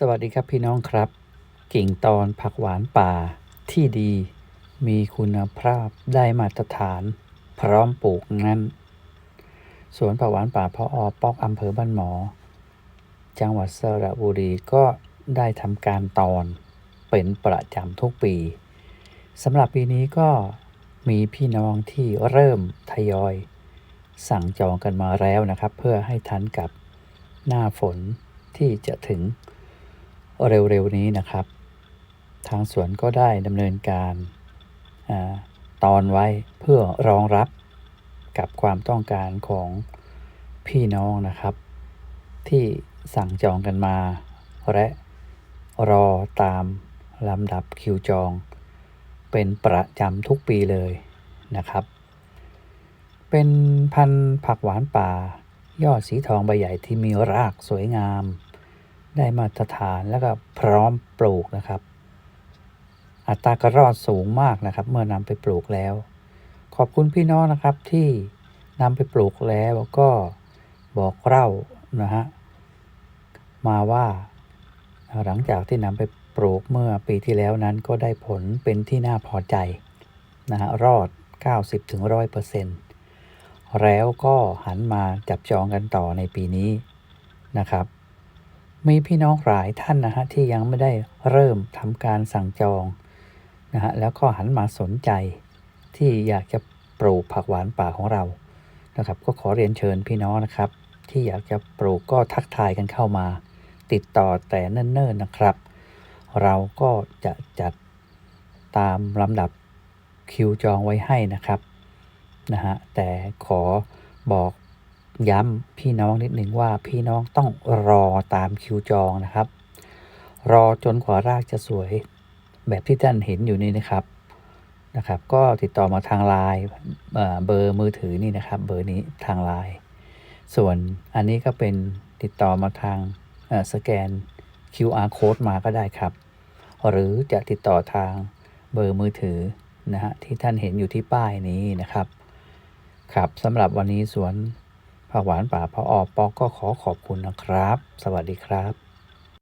สวัสดีครับพี่น้องครับ กิ่งตอนผักหวานป่าที่ดี มีคุณภาพได้มาตรฐาน พร้อมปลูกนั้น สวนผักหวานป่าพออปอกอำเภอบ้านหมอ จังหวัดสระบุรีก็ได้ทำการตอนเป็นประจำทุกปีสำหรับปีนี้ก็มีพี่น้องที่เริ่มทยอย สั่งจองกันมาแล้วนะครับ เพื่อให้ทันกับหน้าฝนที่จะถึง เร็วๆนี้นะครับ ทางสวนก็ได้ดำเนินการอตอนไว้เพื่อรองรับกับความต้องการของพี่น้องนะครับ ที่สั่งจองกันมา และรอตามลำดับคิวจอง เป็นประจำทุกปีเลยนะครับ เป็นพันธุ์ผักหวานป่า ยอดสีทองใบใหญ่ที่มีรากสวยงาม ได้มาตรฐานแล้วก็พร้อมปลูกนะครับ อัตรากระรอดสูงมากนะครับ เมื่อนำไปปลูกแล้ว ขอบคุณพี่น้องนะครับที่นำไปปลูกแล้วก็บอกเล่านะฮะมาว่าหลังจากที่นำไปปลูกเมื่อปีที่แล้วนั้นก็ได้ผลเป็นที่น่าพอใจนะฮะรอด 90-100%แล้วก็หันมาจับจองกันต่อในปีนี้นะครับ มีพี่น้องหลายท่านนะฮะที่ยังไม่ได้เริ่มทำการสั่งจองนะฮะแล้วก็หันมาสนใจ ที่อยากจะปลูกผักหวานป่าของเรานะครับก็ขอเรียนเชิญพี่น้องนะครับ ที่อยากจะปลูกก็ทักทายกันเข้ามา ติดต่อแต่เนิ่นๆนะครับ เราก็จะจัดตามลำดับคิวจองไว้ให้นะครับนะฮะแต่ขอบอก ย้ำพี่น้องนิดหนึ่งว่าพี่น้องต้องรอตามคิวจองนะครับ รอจนกว่ารากจะสวย แบบที่ท่านเห็นอยู่นี่นะครับนะครับ ก็ติดต่อมาทางไลน์เบอร์มือถือนี่นะครับ เบอร์นี้ทางไลน์ส่วนอันนี้ก็เป็นติดต่อมาทางสแกน QR code มาก็ได้ครับ หรือจะติดต่อทางเบอร์มือถือนะฮะที่ท่านเห็นอยู่ที่ป้ายนี้นะครับ ครับสำหรับวันนี้สวน ผักหวานป่าพออปอกก็ขอขอบคุณนะครับ สวัสดีครับ